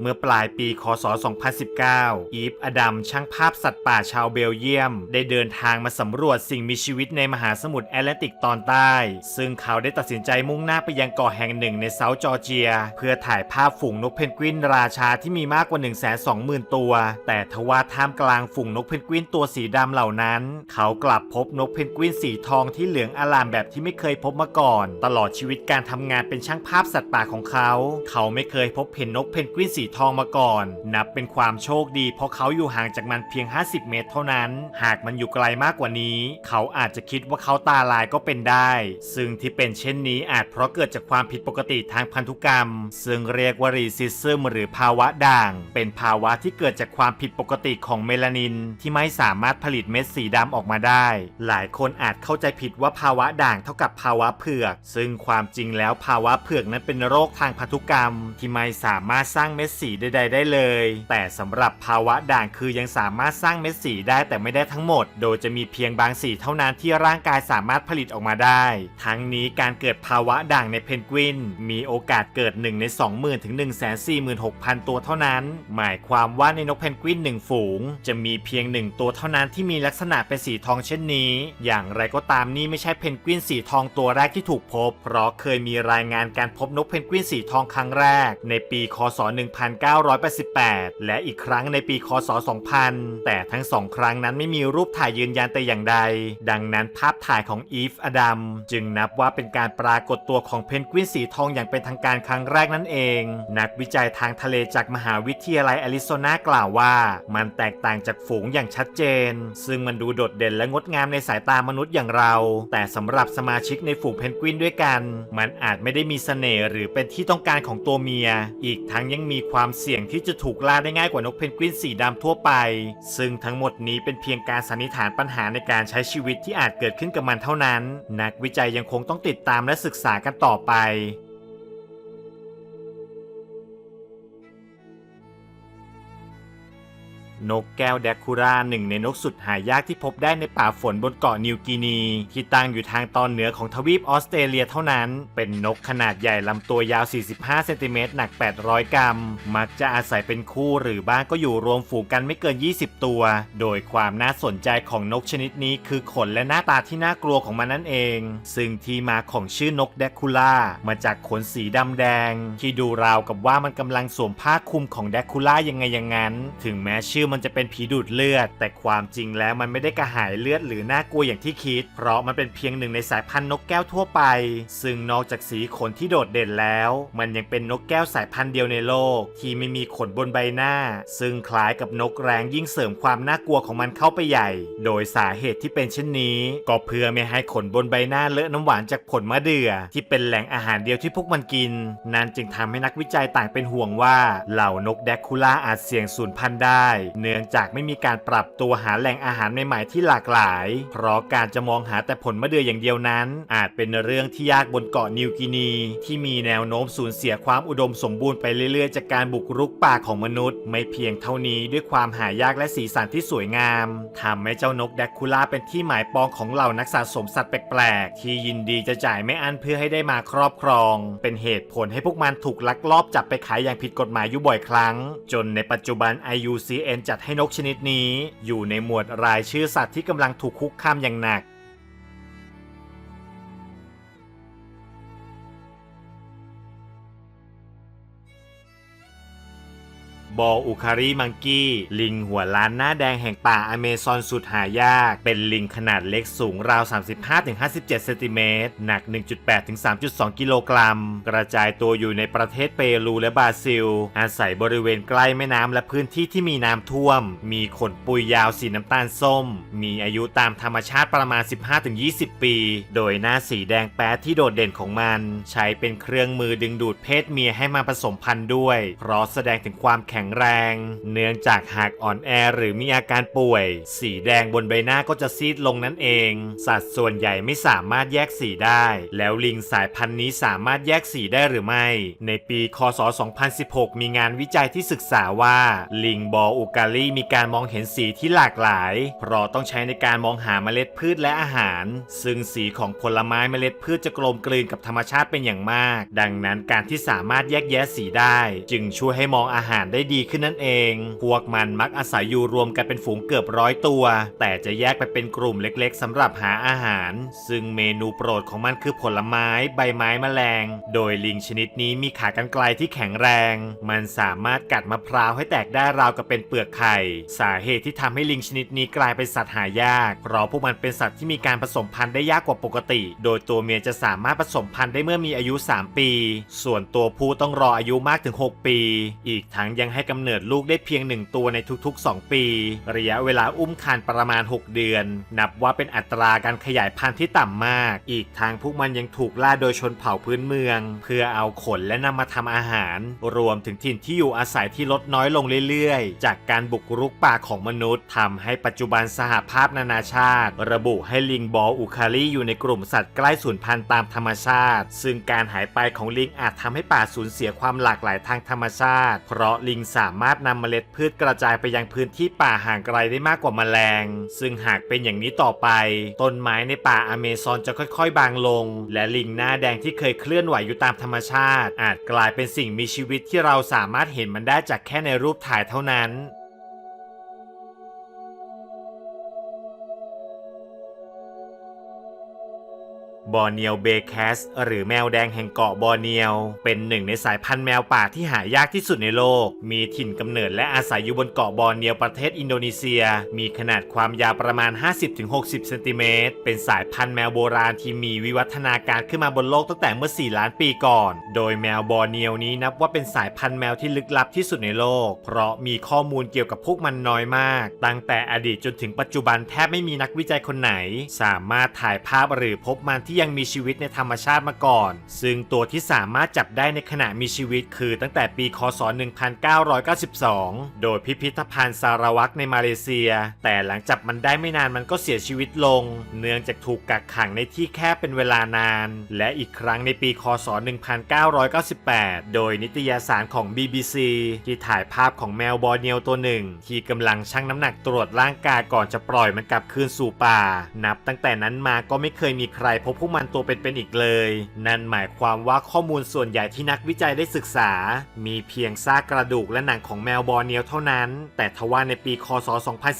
เมื่อปลายปีคศ 2019 อีฟอดัมช่างภาพสัตว์ป่าชาวเบลเยียม ได้เดินทางมาสำรวจสิ่งมีชีวิตในมหาสมุทรแอตแลนติกตอนใต้ ซึ่งเขาได้ตัดสินใจมุ่งหน้าไปยังเกาะแห่งหนึ่งในเซาท์จอร์เจีย เพื่อถ่ายภาพฝูงนกเพนกวินราชาที่มีมากกว่า 120,000 ตัว แต่ทว่าท่ามกลางฝูงนกเพนกวินตัวสีดำเหล่านั้น เขากลับพบนกเพนกวินสีทองที่เหลืองอลามแบบที่ไม่เคยพบมาก่อน ตลอดชีวิตการทำงานเป็นช่างภาพสัตว์ป่าของเขา เขาไม่เคยพบเห็นนกเพนกวินสีทองมาก่อน นับเป็นความโชคดี เพราะเขาอยู่ห่างจากมันเพียง 50 เมตรเท่านั้น หากมันอยู่ไกลมากกว่านี้ เขาอาจจะคิดว่าเขาตาลายก็เป็นได้ ซึ่งที่เป็นเช่นนี้อาจเพราะเกิดจากความผิดปกติทางพันธุกรรม ซึ่งเรียกว่ารีซิซึมหรือภาวะด่าง เป็นภาวะที่เกิดจากความผิดปกติของเมลานิน ที่ไม่สามารถผลิตเม็ดสีดำออกมาได้ หลายคนอาจเข้าใจผิดว่าภาวะด่างเท่ากับภาวะเผือก ซึ่งความจริงแล้วภาวะเผือกนั้นเป็นโรคทางพันธุกรรม ที่ไม่สามารถสร้างเม็ดสีใด ๆ ได้เลย แต่สำหรับภาวะด่างคือยังสามารถสร้างเม็ดสีได้แต่ไม่ได้ทั้งหมด โดยจะมีเพียงบางสีเท่านั้นที่ร่างกายสามารถผลิตออกมาได้ ทั้งนี้การเกิดภาวะด่างในเพนกวิน มีโอกาสเกิด 1 ใน 20,000ถึง146,000 ตัวเท่านั้น หมายความว่าในนกเพนกวิน 1 ฝูง จะมีเพียง 1 ตัวเท่านั้นที่มีลักษณะเป็นสีทองเช่นนี้ อย่างไรก็ตามนี่ไม่ใช่เพนกวินสีทองตัวแรกที่ถูกพบ เพราะเคยมีรายงานการพบนกเพนกวินสีทองครั้งแรก ในปี คศ1988 และอีกครั้งในปีคศ 2000 แต่ทั้งสองครั้งนั้นไม่มีรูปถ่ายยืนยันแต่อย่างใด ดังนั้นภาพถ่ายของอีฟอดัมจึงนับว่าเป็นการปรากฏตัวของเพนกวินสีทองอย่างเป็นทางการครั้งแรกนั่นเอง นักวิจัยทางทะเลจากมหาวิทยาลัยแอริโซนากล่าวว่า มันแตกต่างจากฝูงอย่างชัดเจน ซึ่งมันดูโดดเด่นและงดงามในสายตามนุษย์อย่างเรา แต่สำหรับสมาชิกในฝูงเพนกวินด้วยกัน มันอาจไม่ได้มีเสน่ห์หรือเป็นที่ต้องการของตัวเมีย อีกทั้งยังมีความเสี่ยงที่จะถูกล่าได้ง่ายกว่านกเพนกวินสีดำทั่วไป ซึ่งทั้งหมดนี้เป็นเพียงการสันนิษฐานปัญหาในการใช้ชีวิตที่อาจเกิดขึ้นกับมันเท่านั้น นักวิจัยยังคงต้องติดตามและศึกษากันต่อไป นกแก้วแดกคูราหนึ่งในนกสุดหายากที่พบได้ในป่าฝนบนเกาะนิวกินี ที่ตั้งอยู่ทางตอนเหนือของทวีปออสเตรเลียเท่านั้น เป็นนกขนาดใหญ่ลำตัวยาว 45 เซนติเมตรหนัก 800 กรัม มักจะอาศัยเป็นคู่หรือบ้างก็อยู่รวมฝูงกันไม่เกิน 20 ตัว โดยความน่าสนใจของนกชนิดนี้คือขนและหน้าตาที่น่ากลัวของมันนั่นเอง ซึ่งที่มาของชื่อนกแดกคูล่ามาจากขนสีดำแดง ที่ดูราวกับว่ามันกำลังสวมผ้าคลุมของแดกคูล่ายังไงอย่างนั้น ถึงแม้ชื่อมันจะเป็นผีดูดเลือด แต่ความจริงแล้วมันไม่ได้กระหายเลือดหรือน่ากลัวอย่างที่คิด เพราะมันเป็นเพียงหนึ่งในสายพันธุ์นกแก้วทั่วไป ซึ่งนอกจากสีขนที่โดดเด่นแล้ว มันยังเป็นนกแก้วสายพันธุ์เดียวในโลก ที่ไม่มีขนบนใบหน้า ซึ่งคล้ายกับนกแร้งยิ่งเสริมความน่ากลัวของมันเข้าไปใหญ่ โดยสาเหตุที่เป็นเช่นนี้ ก็เพื่อไม่ให้ขนบนใบหน้าเลอะน้ำหวานจากผลมะเดื่อ ที่เป็นแหล่งอาหารเดียวที่พวกมันกิน นั่นจึงทำให้นักวิจัยต่างเป็นห่วงว่า เหล่านกแดกคูล่าอาจเสี่ยงสูญพันธุ์ได้เนื่องจากไม่มีการปรับตัวหาแหล่งอาหารใหม่ๆที่หลากหลาย เพราะการจะมองหาแต่ผลมะเดื่ออย่างเดียวนั้น อาจเป็นเรื่องที่ยากบนเกาะนิวกินี ที่มีแนวโน้มสูญเสียความอุดมสมบูรณ์ไปเรื่อยๆ จากการบุกรุกป่าของมนุษย์ ไม่เพียงเท่านี้ด้วยความหายากและสีสันที่สวยงามทำให้เจ้านกแดกคูล่าเป็นที่หมายปองของเหล่านักสะสมสัตว์แปลกๆที่ยินดีจะจ่ายไม่อั้นเพื่อให้ได้มาครอบครอง เป็นเหตุผลให้พวกมันถูกลักลอบจับไปขายอย่างผิดกฎหมายอยู่บ่อยครั้ง จนในปัจจุบัน IUCN จัดให้นกชนิดนี้ อยู่ในหมวดรายชื่อสัตว์ที่กำลังถูกคุกคามอย่างหนัก บออุคารีมังกี้ ลิงหัวล้านหน้าแดงแห่งป่าอเมซอนสุดหายาก เป็นลิงขนาดเล็กสูงราว 35-57เซนติเมตร หนัก 1.8-3.2 กิโลกรัม กระจายตัวอยู่ในประเทศเปรูและบราซิล อาศัยบริเวณใกล้แม่น้ำและพื้นที่ที่มีน้ำท่วม มีขนปุยยาวสีน้ำตาลส้ม มีอายุตามธรรมชาติประมาณ 15-20 ปี โดยหน้าสีแดงแป๊ดที่โดดเด่นของมัน ใช้เป็นเครื่องมือดึงดูดเพศเมียให้มาผสมพันธุ์ด้วย เพราะแสดงถึงความแข็งงแรง เนื่องจากหากอ่อนแอหรือมีอาการป่วย สีแดงบนใบหน้าก็จะซีดลงนั่นเอง สัตว์ส่วนใหญ่ไม่สามารถแยกสีได้ แล้วลิงสายพันธุ์นี้สามารถแยกสีได้หรือไม่ ในปีคศ 2016 มีงานวิจัยที่ศึกษาว่า ลิงบออุกาลีมีการมองเห็นสีที่หลากหลาย เพราะต้องใช้ในการมองหาเมล็ดพืชและอาหาร ซึ่งสีของผลไม้เมล็ดพืชจะกลมกลืนกับธรรมชาติเป็นอย่างมาก ดังนั้นการที่สามารถแยกแยะสีได้ จึงช่วยให้มองอาหารได้ดีขึ้นนั่นเอง พวกมันมักอาศัยอยู่รวมกันเป็นฝูงเกือบร้อยตัว แต่จะแยกไปเป็นกลุ่มเล็กๆสำหรับหาอาหาร ซึ่งเมนูโปรดของมันคือผลไม้ ใบไม้แมลง โดยลิงชนิดนี้มีขากรรไกรที่แข็งแรง มันสามารถกัดมะพร้าวให้แตกได้ราวกับเป็นเปลือกไข่ สาเหตุที่ทำให้ลิงชนิดนี้กลายเป็นสัตว์หายากเพราะพวกมันเป็นสัตว์ที่มีการผสมพันธุ์ได้ยากกว่าปกติ โดยตัวเมียจะสามารถผสมพันธุ์ได้เมื่อมีอายุ 3 ปี ส่วนตัวผู้ต้องรออายุมากถึง 6 ปี อีกทั้งยังให้กำเนิดลูกได้เพียง 1 ตัวในทุกๆ 2 ปี ระยะเวลาอุ้มครรภ์ประมาณ 6 เดือน นับว่าเป็นอัตราการขยายพันธุ์ที่ต่ำมาก อีกทางพวกมันยังถูกล่าโดยชนเผ่าพื้นเมือง เพื่อเอาขนและนำมาทำอาหาร รวมถึงถิ่นที่อยู่อาศัยที่ลดน้อยลงเรื่อยๆ จากการบุกรุกป่าของมนุษย์ทำให้ปัจจุบันสหภาพนานาชาติ ระบุให้ลิงบอลอุคาลีอยู่ในกลุ่มสัตว์ใกล้สูญพันธุ์ตามธรรมชาติ ซึ่งการหายไปของลิงอาจทำให้ป่าสูญเสียความหลากหลายทางธรรมชาติ เพราะลิงสามารถนำเมล็ดพืชกระจายไปยังพื้นที่ป่าห่างไกลได้มากกว่าแมลง ซึ่งหากเป็นอย่างนี้ต่อไป ต้นไม้ในป่าอเมซอนจะค่อยๆ บางลง และลิงหน้าแดงที่เคยเคลื่อนไหวอยู่ตามธรรมชาติ อาจกลายเป็นสิ่งมีชีวิตที่เราสามารถเห็นมันได้จากแค่ในรูปถ่ายเท่านั้น บอร์เนียวเบแคสหรือแมวแดงแห่งเกาะบอร์เนียว เป็นหนึ่งในสายพันธุ์แมวป่าที่หายากที่สุดในโลก มีถิ่นกำเนิดและอาศัยอยู่บนเกาะบอร์เนียวประเทศอินโดนีเซีย มีขนาดความยาวประมาณ 50-60 เซนติเมตร เป็นสายพันธุ์แมวโบราณที่มีวิวัฒนาการขึ้นมาบนโลกตั้งแต่เมื่อ 4 ล้านปีก่อน โดยแมวบอร์เนียวนี้นับว่าเป็นสายพันธุ์แมวที่ลึกลับที่สุดในโลก เพราะมีข้อมูลเกี่ยวกับพวกมันน้อยมาก ตั้งแต่อดีตจนถึงปัจจุบันแทบไม่มีนักวิจัยคนไหน สามารถถ่ายภาพหรือพบมันที่ยังมีชีวิตในธรรมชาติมาก่อน ซึ่งตัวที่สามารถจับได้ในขณะมีชีวิตคือตั้งแต่ปีคศ 1992 โดยพิพิธภัณฑ์สารวักในมาเลเซีย แต่หลังจับมันได้ไม่นานมันก็เสียชีวิตลง เนื่องจากถูกกักขังในที่แคบเป็นเวลานาน และอีกครั้งในปีคศ 1998 โดยนิตยสารของ BBC ที่ถ่ายภาพของแมวบอร์เนียวตัวหนึ่ง ที่กำลังชั่งน้ำหนักตรวจร่างกายก่อนจะปล่อยมันกลับคืนสู่ป่า นับตั้งแต่นั้นมาก็ไม่เคยมีใครพบพวกมันตัวเป็นๆอีกเลย นั่นหมายความว่าข้อมูลส่วนใหญ่ที่นักวิจัยได้ศึกษา มีเพียงซากกระดูกและหนังของแมวบอร์เนียวเท่านั้น แต่ทว่าในปีคศ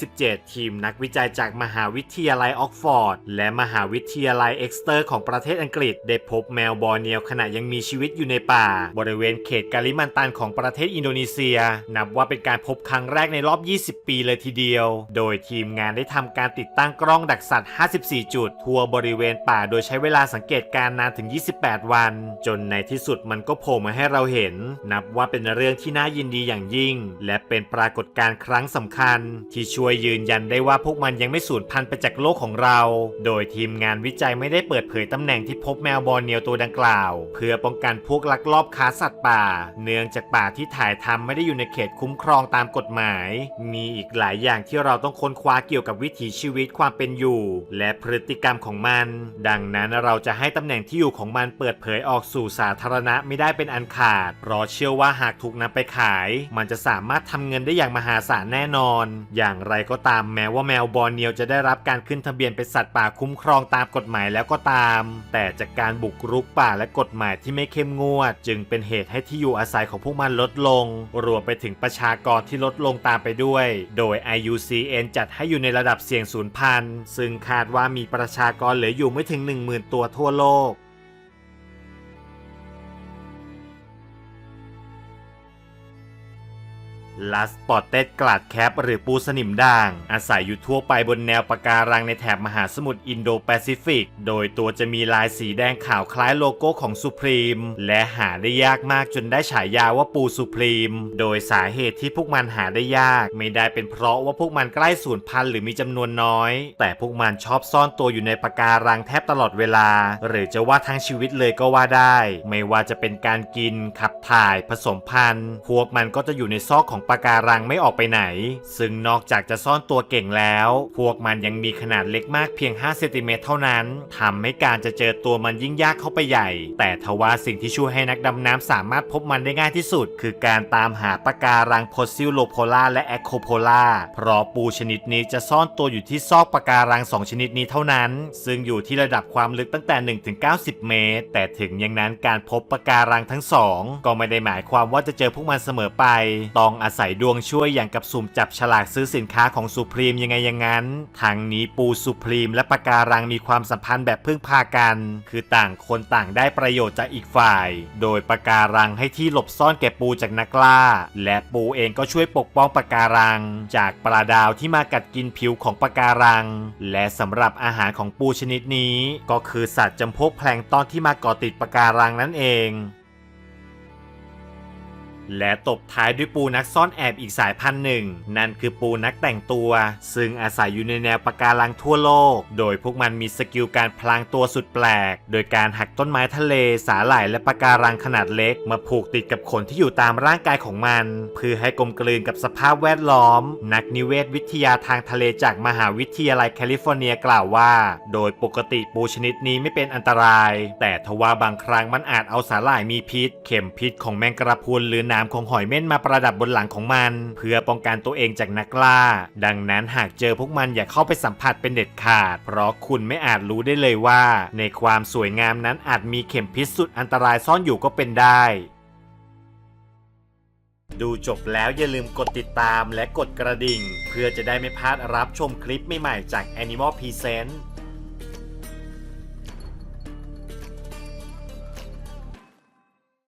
2017 ทีมนักวิจัยจากมหาวิทยาลัยออกฟอร์ด และมหาวิทยาลัยเอ็กสเตอร์ของประเทศอังกฤษ ได้พบแมวบอร์เนียวขณะยังมีชีวิตอยู่ในป่า บริเวณเขตกาลิมันตันของประเทศอินโดนีเซีย นับว่าเป็นการพบครั้งแรกในรอบ 20 ปีเลยทีเดียว โดยทีมงานได้ทำการติดตั้งกล้องดักสัตว์ 54 จุด ทั่วบริเวณป่าโดยใช้เวลาสังเกตการนานถึง 28 วัน จนในที่สุดมันก็โผล่มาให้เราเห็น นับว่าเป็นเรื่องที่น่ายินดีอย่างยิ่ง และเป็นปรากฏการณ์ครั้งสำคัญ ที่ช่วยยืนยันได้ว่าพวกมันยังไม่สูญพันธุ์ไปจากโลกของเรา โดยทีมงานวิจัยไม่ได้เปิดเผยตำแหน่งที่พบแมวบอร์เนียวตัวดังกล่าว เพื่อป้องกันพวกลักลอบค้าสัตว์ป่า เนื่องจากป่าที่ถ่ายทำไม่ได้อยู่ในเขตคุ้มครองตามกฎหมาย มีอีกหลายอย่างที่เราต้องค้นคว้าเกี่ยวกับวิถีชีวิตความเป็นอยู่ และพฤติกรรมของมัน ดังนั้นเราจะให้ตำแหน่งที่อยู่ของมันเปิดเผยออกสู่สาธารณะไม่ได้เป็นอันขาดเพราะเชื่อว่าหากถูกนำไปขาย มันจะสามารถทำเงินได้อย่างมหาศาลแน่นอน อย่างไรก็ตามแม้ว่าแมวบอร์เนียวจะได้รับการขึ้นทะเบียนเป็นสัตว์ป่าคุ้มครองตามกฎหมายแล้วก็ตาม แต่จากการบุกรุกป่าและกฎหมายที่ไม่เข้มงวด จึงเป็นเหตุให้ที่อยู่อาศัยของพวกมันลดลง รวมไปถึงประชากรที่ลดลงตามไปด้วย โดย IUCN จัดให้อยู่ในระดับเสี่ยงสูญพันธุ์ซึ่งคาดว่ามีประชากรเหลืออยู่ไม่ถึง10,000ตัวทั่วโลก ลัสปอตเต็ดกลาดแคปหรือปูสนิมด่าง อาศัยอยู่ทั่วไปบนแนวปะการังในแถบมหาสมุทรอินโดแปซิฟิก โดยตัวจะมีลายสีแดงขาวคล้ายโลโก้ของสุพรีม และหาได้ยากมากจนได้ฉายาว่าปูสุพรีม โดยสาเหตุที่พวกมันหาได้ยาก ไม่ได้เป็นเพราะว่าพวกมันใกล้สูญพันธุ์หรือมีจำนวนน้อย แต่พวกมันชอบซ่อนตัวอยู่ในปะการังแทบตลอดเวลา หรือจะว่าทั้งชีวิตเลยก็ว่าได้ ไม่ว่าจะเป็นการกินขับถ่ายผสมพันธุ์ พวกมันก็จะอยู่ในซอกของปะการังไม่ออกไปไหน ซึ่งนอกจากจะซ่อนตัวเก่งแล้ว พวกมันยังมีขนาดเล็กมากเพียง5เซนติเมตรเท่านั้นทำให้การจะเจอตัวมันยิ่งยากเข้าไปใหญ่ แต่ทว่าสิ่งที่ช่วยให้นักดำน้ำสามารถพบมันได้ง่ายที่สุด คือการตามหาปะการังโพซิลโลโพล่าและแอคโคโพล่าเพราะปูชนิดนี้จะซ่อนตัวอยู่ที่ซอกปะการัง 2 ชนิดนี้เท่านั้น ซึ่งอยู่ที่ระดับความลึกตั้งแต่ 1-90 เมตร แต่ถึงอย่างนั้นการพบปะการังทั้งสองก็ไม่ได้หมายความว่าจะเจอพวกมันเสมอไป ต้องอาศัยดวงช่วยอย่างกับสุ่มจับฉลากซื้อสินค้าของสุพรีมยังไงอย่างนั้นทางนี้ปูสุพรีมและปะการังมีความสัมพันธ์แบบพึ่งพากัน คือต่างคนต่างได้ประโยชน์จากอีกฝ่าย โดยปะการังให้ที่หลบซ่อนแก่ปูจากนักล่า และปูเองก็ช่วยปกป้องปะการัง จากปลาดาวที่มากัดกินผิวของปะการัง และสำหรับอาหารของปูชนิดนี้ ก็คือสัตว์จำพวกแพลงก์ตอนที่มาเกาะติดปะการังนั่นเอง และตบท้ายด้วยปูนักซ่อนแอบอีกสายพันธุ์หนึ่ง นั่นคือปูนักแต่งตัว ซึ่งอาศัยอยู่ในแนวปะการังทั่วโลก โดยพวกมันมีสกิลการพลางตัวสุดแปลก โดยการหักต้นไม้ทะเลสาหร่ายและปะการังขนาดเล็ก มาผูกติดกับขนที่อยู่ตามร่างกายของมัน เพื่อให้กลมกลืนกับสภาพแวดล้อม นักนิเวศวิทยาทางทะเลจากมหาวิทยาลัยแคลิฟอร์เนียกล่าวว่า โดยปกติปูชนิดนี้ไม่เป็นอันตราย แต่ทว่าบางครั้งมันอาจเอาสาหร่ายมีพิษ เข็มพิษของแมงกระพรุนหรือหนามของหอยเม่นมาประดับบนหลังของมัน เพื่อป้องกันตัวเองจากนักล่า ดังนั้นหากเจอพวกมันอย่าเข้าไปสัมผัสเป็นเด็ดขาด เพราะคุณไม่อาจรู้ได้เลยว่า ในความสวยงามนั้นอาจมีเข็มพิษสุดอันตรายซ่อนอยู่ก็เป็นได้ดูจบแล้วอย่าลืมกดติดตามและกดกระดิ่ง เพื่อจะได้ไม่พลาดรับชมคลิปใหม่ๆจาก Animal Present